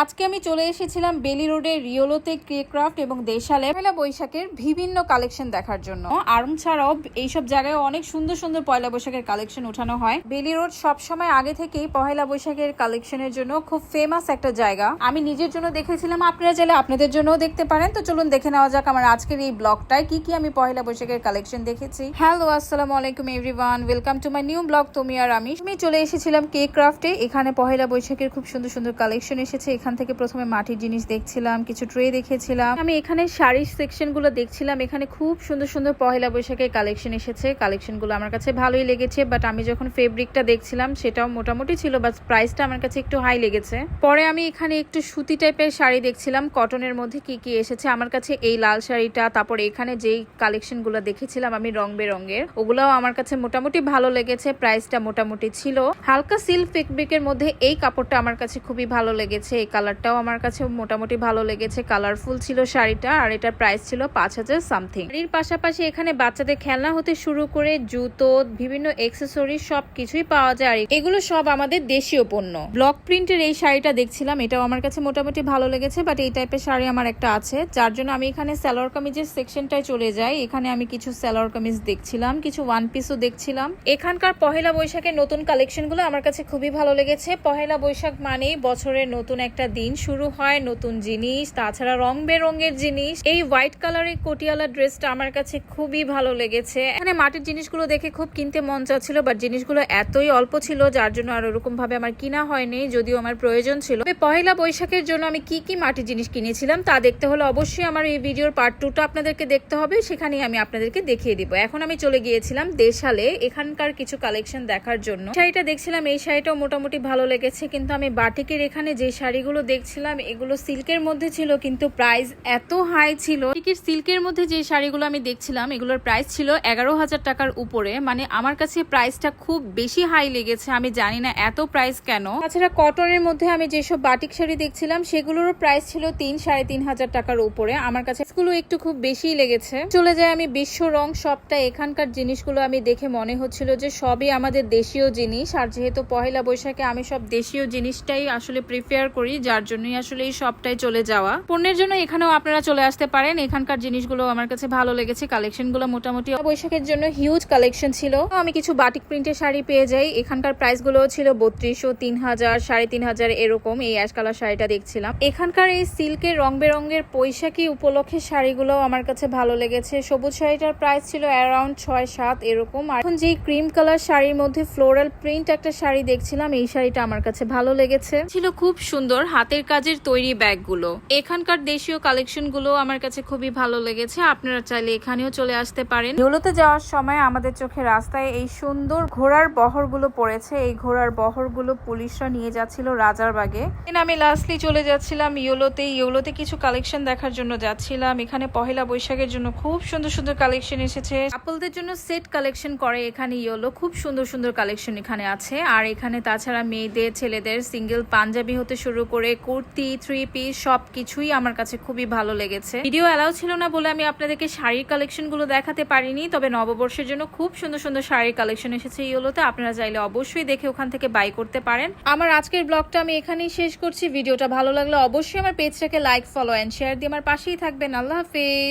আজকে আমি চলে এসেছিলাম বেলি রোডের রিওলোতে ক্রাফট এবং দেশালে। পয়লা বৈশাখের বিভিন্ন কালেকশন দেখার জন্য। আরম ছাড়াও এইসব জায়গায় অনেক সুন্দর সুন্দর পয়লা বৈশাখের কালেকশন উঠানো হয়। বেলি রোড সবসময় আগে থেকেই পয়লা বৈশাখের কালেকশনের জন্য খুব ফেমাস একটা জায়গা। আমি নিজের জন্য দেখেছিলাম, আপনারা চাইলে আপনাদের জন্যও দেখতে পারেন। তো চলুন দেখে নেওয়া যাক আমার আজকের এই ব্লগটায় কি কি আমি পয়লা বৈশাখের কালেকশন দেখেছি। হ্যালো আসসালামু আলাইকুম everyone welcome to my new blog তুমি আর আমি। আমি চলে এসেছিলাম কেক ক্রাফটে। এখানে পহেলা বৈশাখের খুব সুন্দর সুন্দর কালেকশন এসেছে। এখান থেকে প্রথমে মাটির জিনিস দেখছিলাম, কিছু ট্রে দেখেছিলাম। আমি এখানে শাড়ির সেকশনগুলো দেখছিলাম, এখানে খুব সুন্দর সুন্দর পহেলা বৈশাখের কালেকশন এসেছে। কালেকশনগুলো আমার কাছে ভালোই লেগেছে বাট আমি যখন ফেব্রিকটা দেখছিলাম, সেটাও মোটামুটি ছিল বাট প্রাইসটা আমার কাছে একটু হাই লেগেছে। পরে আমি এখানে একটু সুতি টাইপের শাড়ি দেখছিলাম কটনের মধ্যে কি কি এসেছে, আমার কাছে এই লাল শাড়িটা, তারপর এখানে যেই কালেকশনগুলো দেখেছিলাম আমি রং বেরঙের, ওগুলাও আমার কাছে মোটামুটি ভালো লেগেছে প্রাইসটা মোটামুটি ছিল। হালকা সিল্ক ফেব্রিকের মধ্যে এই কাপড়টা আমার কাছে খুবই ভালো লেগেছে কালারটাও আমার কাছে মোটামুটি ভালো লেগেছে। কালারফুল ছিল শাড়িটা আর এটার প্রাইস ছিল পাঁচ হাজার সামথিং। শাড়ির পাশাপাশি এখানে বাচ্চাদের খেলনা হতে শুরু করে জুতো, বিভিন্ন এক্সেসরি সব কিছুই পাওয়া যায়। আর এগুলো সব আমাদের দেশীয় পণ্য। ব্লক প্রিন্টের এই শাড়িটা দেখছিলাম, এটাও আমার কাছে মোটামুটি ভালো লেগেছে বাট এই টাইপের শাড়ি আমার একটা আছে। যার জন্য আমি এখানে সালোয়ার কামিজের সেকশনটায় চলে যাই। এখানে আমি কিছু সালোয়ার কামিজ দেখছিলাম, কিছু ওয়ান পিসও দেখছিলাম। এখানকার পহেলা বৈশাখের নতুন কালেকশনগুলো আমার কাছে খুবই ভালো লেগেছে। পহেলা বৈশাখ মানেই বছরের নতুন একটা দিন শুরু হয় নতুন জিনিস, তাছাড়া রং বেরঙের জিনিস। এই হোয়াইট কালারের কোটিয়ালা ড্রেসটা আমার কাছে খুবই ভালো লেগেছে। এখানে মাটির জিনিসগুলো দেখে খুব কিনতে মন চাচ্ছিল বাট জিনিসগুলো এতই অল্প ছিল, যার জন্য আর ওরকম ভাবে আমার কিনা হয়নি, যদিও আমার প্রয়োজন ছিল। পহেলা বৈশাখের জন্য আমি কি কি মাটির জিনিস কিনেছিলাম তা দেখতে হলে অবশ্যই আমার এই ভিডিওর পার্ট টুটা আপনাদেরকে দেখতে হবে, সেখানেই আমি আপনাদেরকে দেখিয়ে দিব। এখন আমি চলে গিয়েছিলাম দেশালে, এখানকার কিছু কালেকশন দেখার জন্য। শাড়িটা দেখছিলাম, এই শাড়িটাও মোটামুটি ভালো লেগেছে, কিন্তু আমি বাটিকের এখানে যে শাড়িগুলো দেখছিলাম এগুলো সিল্কের মধ্যে ছিল কিন্তু প্রাইস এত হাই ছিল। বাটিকের সিল্কের মধ্যে যে শাড়িগুলো আমি দেখছিলাম এগুলোর প্রাইস ছিল এগারো হাজার টাকার উপরে। মানে আমার কাছে প্রাইসটা খুব বেশি হাই লেগেছে আমি জানি না এত প্রাইস কেন। তাছাড়া কটনের মধ্যে আমি যেসব বাটিক শাড়ি দেখছিলাম সেগুলোরও প্রাইস ছিল তিন সাড়ে তিন হাজার টাকার উপরে। আমার কাছে এগুলো একটু খুব বেশিই লেগেছে। চলে যায় আমি বিশ্ব রং সবটা এখানকার জিনিসগুলো আমি দেখে মনে হচ্ছিল যে সবই আমাদের দেশীয় জিনিস। আর যেহেতু পহেলা বৈশাখে আমি সব দেশীয় জিনিসটাই আসলে প্রিফেয়ার করি যার জন্যই আসলে এই সবটাই চলে যাওয়া। পণ্যের জন্য এখানেও আপনারা চলে আসতে পারেন। এখানকার জিনিসগুলো আমার কাছে ভালো লেগেছে। কালেকশনগুলো মোটামুটি বৈশাখের জন্য হিউজ কালেকশন ছিল। আমি কিছু বাটিক প্রিন্টের শাড়ি পেয়ে যাই। এখানকার প্রাইসগুলো ছিল বত্রিশশো তিন হাজার সাড়ে তিন হাজার এরকম এই অ্যাশ কালার শাড়িটা দেখছিলাম। এখানকার এই সিল্কের রং বেরঙের বৈশাখী উপলক্ষে শাড়িগুলো আমার কাছে ভালো লেগেছে। সবুজ শাড়িটার প্রাইস ছিল অ্যারাউন্ড ছয় সাত এরকম। আর এখন যে ক্রিম কালার শাড়ির মধ্যে ফ্লোরাল প্রিন্ট একটা শাড়ি দেখছিলাম, এই শাড়িটা আমার কাছে ভালো লেগেছে। ছিল খুব সুন্দর হাতের কাজের তৈরি ব্যাগগুলো। এখানকার দেশীয় কালেকশনগুলো আমার কাছে খুবই ভালো লেগেছে। আপনারা চাইলে এখানেও চলে আসতে পারেন। ইউলোতে যাওয়ার সময় আমাদের চোখে রাস্তায় এই সুন্দর ঘোড়ার বহরগুলো পড়েছে। এই ঘোড়ার বহরগুলো পুলিশরা নিয়ে যাচ্ছিল রাজারবাগে আমি লাস্টলি চলে যাচ্ছিলাম ইউলোতে। ইউলোতে কিছু কালেকশন দেখার জন্য যাচ্ছিলাম। এখানে পহেলা বৈশাখের জন্য খুব সুন্দর সুন্দর কালেকশন এসেছে। কাপলদের জন্য সেট কালেকশন করে এখানে ইয়েলো খুব সুন্দর সুন্দর কালেকশন এখানে আছে। আর এখানে তাছাড়া মেয়েদের ছেলেদের সিঙ্গেল পাঞ্জাবি হতে শুরু করে কুর্তি থ্রি পিস সব কিছুই আমার কাছে খুবই ভালো লেগেছে। ভিডিও অ্যালাউ ছিল না বলে আমি আপনাদেরকে শাড়ির কালেকশনগুলো দেখাতে পারিনি, তবে নববর্ষের জন্য খুব সুন্দর সুন্দর শাড়ির কালেকশন এসেছে ইয়েলোতে, আপনারা চাইলে অবশ্যই দেখে ওখান থেকে বাই করতে পারেন। আমার আজকের ব্লগটা আমি এখানেই শেষ করছি ভিডিওটা ভালো লাগলে অবশ্যই আমার পেজটাকে লাইক ফলো অ্যান্ড শেয়ার দিয়ে আমার পাশেই থাকবেন, আল্লাহ হাফিজ।